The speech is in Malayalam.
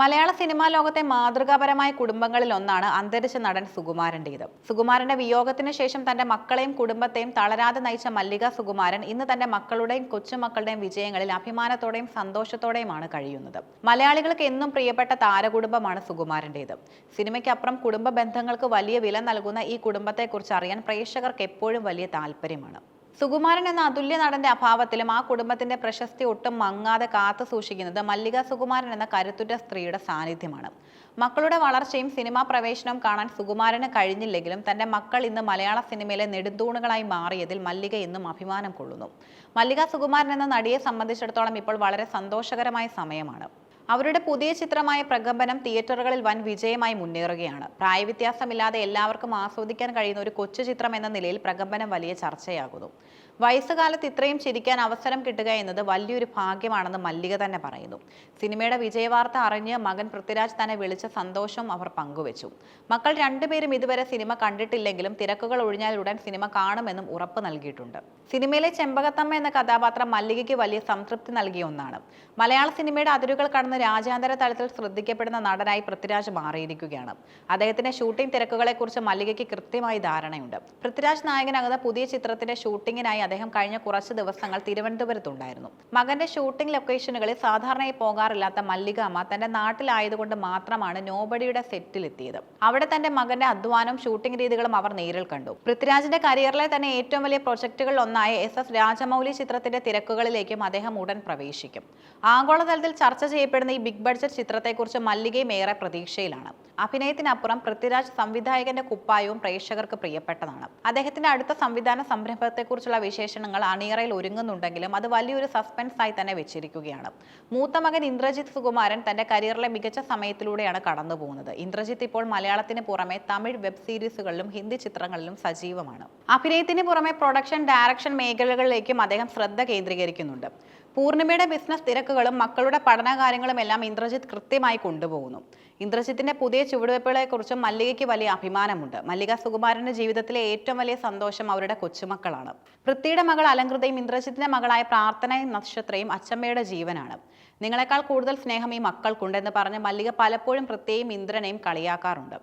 മലയാള സിനിമാ ലോകത്തെ മാതൃകാപരമായ കുടുംബങ്ങളിൽ ഒന്നാണ് അന്തരിച്ച നടൻ സുകുമാരന്റേത് സുകുമാരന്റെ വിയോഗത്തിന് ശേഷം തന്റെ മക്കളെയും കുടുംബത്തെയും തളരാതെ നയിച്ച മല്ലിക സുകുമാരൻ ഇന്ന് തന്റെ മക്കളുടെയും കൊച്ചുമക്കളുടെയും വിജയങ്ങളിൽ അഭിമാനത്തോടെയും സന്തോഷത്തോടെയുമാണ് കഴിയുന്നത്. മലയാളികൾക്ക് എന്നും പ്രിയപ്പെട്ട താരകുടുംബമാണ് സുകുമാരന്റേത് സിനിമയ്ക്കപ്പുറം കുടുംബ ബന്ധങ്ങൾക്ക് വലിയ വില നൽകുന്ന ഈ കുടുംബത്തെക്കുറിച്ച് അറിയാൻ പ്രേക്ഷകർക്ക് എപ്പോഴും വലിയ താല്പര്യമാണ്. സുകുമാരൻ എന്ന അതുല്യ നടന്റെ അഭാവത്തിലും ആ കുടുംബത്തിന്റെ പ്രശസ്തി ഒട്ടും മങ്ങാതെ കാത്തു സൂക്ഷിക്കുന്നത് മല്ലിക സുകുമാരൻ എന്ന കരുത്തുറ്റ സ്ത്രീയുടെ സാന്നിധ്യമാണ്. മക്കളുടെ വളർച്ചയും സിനിമാ പ്രവേശനവും കാണാൻ സുകുമാരന് കഴിഞ്ഞില്ലെങ്കിലും തന്റെ മക്കൾ ഇന്ന് മലയാള സിനിമയിലെ നെടുന്തൂണുകളായി മാറിയതിൽ മല്ലിക ഇന്നും അഭിമാനം കൊള്ളുന്നു. മല്ലിക സുകുമാരൻ എന്ന നടിയെ സംബന്ധിച്ചിടത്തോളം ഇപ്പോൾ വളരെ സന്തോഷകരമായ സമയമാണ്. അവരുടെ പുതിയ ചിത്രമായ പ്രകമ്പനം തിയേറ്ററുകളിൽ വൻ വിജയമായി മുന്നേറുകയാണ്. പ്രായവ്യത്യാസമില്ലാതെ എല്ലാവർക്കും ആസ്വദിക്കാൻ കഴിയുന്ന ഒരു കൊച്ചു ചിത്രം എന്ന നിലയിൽ പ്രകമ്പനം വലിയ ചർച്ചയാകുന്നു. വയസ്സുകാലത്ത് ഇത്രയും ചിരിക്കാൻ അവസരം കിട്ടുക എന്നത് വലിയൊരു ഭാഗ്യമാണെന്ന് മല്ലിക തന്നെ പറയുന്നു. സിനിമയുടെ വിജയവാർത്ത അറിഞ്ഞ് മകൻ പൃഥ്വിരാജ് തന്നെ വിളിച്ച സന്തോഷം അവർ പങ്കുവച്ചു. മക്കൾ രണ്ടുപേരും ഇതുവരെ സിനിമ കണ്ടിട്ടില്ലെങ്കിലും തിരക്കുകൾ ഒഴിഞ്ഞാൽ ഉടൻ സിനിമ കാണുമെന്നും ഉറപ്പ് നൽകിയിട്ടുണ്ട്. സിനിമയിലെ ചെമ്പകത്തമ്മ എന്ന കഥാപാത്രം മല്ലികയ്ക്ക് വലിയ സംതൃപ്തി നൽകിയ ഒന്നാണ്. മലയാള സിനിമയുടെ അതിരുകൾ കടന്ന് രാജ്യാന്തര തലത്തിൽ ശ്രദ്ധിക്കപ്പെടുന്ന നടനായി പൃഥ്വിരാജ് മാറിയിരിക്കുകയാണ്. അദ്ദേഹത്തിന്റെ ഷൂട്ടിംഗ് തിരക്കുകളെക്കുറിച്ച് മല്ലികയ്ക്ക് കൃത്യമായി ധാരണയുണ്ട്. പൃഥ്വിരാജ് നായകനാകുന്ന പുതിയ ചിത്രത്തിന്റെ ഷൂട്ടിങ്ങിനായി അദ്ദേഹം കഴിഞ്ഞ കുറച്ച് ദിവസങ്ങൾ തിരുവനന്തപുരത്തുണ്ടായിരുന്നു. മകന്റെ ഷൂട്ടിംഗ് ലൊക്കേഷനുകളിൽ സാധാരണയായി പോകാറില്ലാത്ത മല്ലിക അമ്മ തന്റെ നാട്ടിലായതുകൊണ്ട് മാത്രമാണ് നോബഡിയുടെ സെറ്റിലെത്തിയത് അവിടെ തന്റെ മകന്റെ അധ്വാനവും ഷൂട്ടിംഗ് രീതികളും അവർ നേരിൽ കണ്ടു. പൃഥ്വിരാജിന്റെ കരിയറിലെ തന്നെ ഏറ്റവും വലിയ പ്രൊജക്ടുകളിൽ ഒന്നായ എസ് എസ് രാജമൗലി ചിത്രത്തിന്റെ തിരക്കുകളിലേക്കും അദ്ദേഹം ഉടൻ പ്രവേശിക്കും. ആഗോളതലത്തിൽ ചർച്ച ചെയ്യപ്പെടുന്ന ഈ ബിഗ് ബഡ്ജറ്റ് ചിത്രത്തെക്കുറിച്ച് മല്ലികയും ഏറെ പ്രതീക്ഷയിലാണ്. അഭിനയത്തിനപ്പുറം പൃഥ്വിരാജ് സംവിധായകന്റെ കുപ്പായവും പ്രേക്ഷകർക്ക് പ്രിയപ്പെട്ടതാണ്. അദ്ദേഹത്തിന്റെ അടുത്ത സംവിധാന സംരംഭത്തെക്കുറിച്ചുള്ള വിശേഷണങ്ങൾ അണിയറയിൽ ഒരുങ്ങുന്നുണ്ടെങ്കിലും അത് വലിയൊരു സസ്പെൻസ് ആയി തന്നെ വെച്ചിരിക്കുകയാണ്. മൂത്ത മകൻ ഇന്ദ്രജിത്ത് സുകുമാരൻ തന്റെ കരിയറിലെ മികച്ച സമയത്തിലൂടെയാണ് കടന്നുപോകുന്നത്. ഇന്ദ്രജിത്ത് ഇപ്പോൾ മലയാളത്തിന് പുറമെ തമിഴ് വെബ് സീരീസുകളിലും ഹിന്ദി ചിത്രങ്ങളിലും സജീവമാണ്. അഭിനയത്തിന് പുറമെ പ്രൊഡക്ഷൻ ഡയറക്ഷൻ മേഖലകളിലേക്കും അദ്ദേഹം ശ്രദ്ധ കേന്ദ്രീകരിക്കുന്നുണ്ട്. പൂർണിമയുടെ ബിസിനസ് തിരക്കുകളും മക്കളുടെ പഠനകാര്യങ്ങളും എല്ലാം ഇന്ദ്രജിത്ത് കൃത്യമായി കൊണ്ടുപോകുന്നു. ഇന്ദ്രജിത്തിന്റെ പുതിയ ചുവടുവയ്പ്പുകളെക്കുറിച്ചും മല്ലികയ്ക്ക് വലിയ അഭിമാനമുണ്ട്. മല്ലിക സുകുമാരന്റെ ജീവിതത്തിലെ ഏറ്റവും വലിയ സന്തോഷം അവരുടെ കൊച്ചുമക്കളാണ്. പൃഥ്വിയുടെ മകൾ അലങ്കൃതയും ഇന്ദ്രജിത്തിന്റെ മകളായ പ്രാർത്ഥനയും നക്ഷത്രയും അച്ചമ്മയുടെ ജീവനാണ്. നിങ്ങളെക്കാൾ കൂടുതൽ സ്നേഹം ഈ മക്കൾക്കുണ്ടെന്ന് പറഞ്ഞ് മല്ലിക പലപ്പോഴും പൃഥ്വിയെയും ഇന്ദ്രനെയും കളിയാക്കാറുണ്ട്.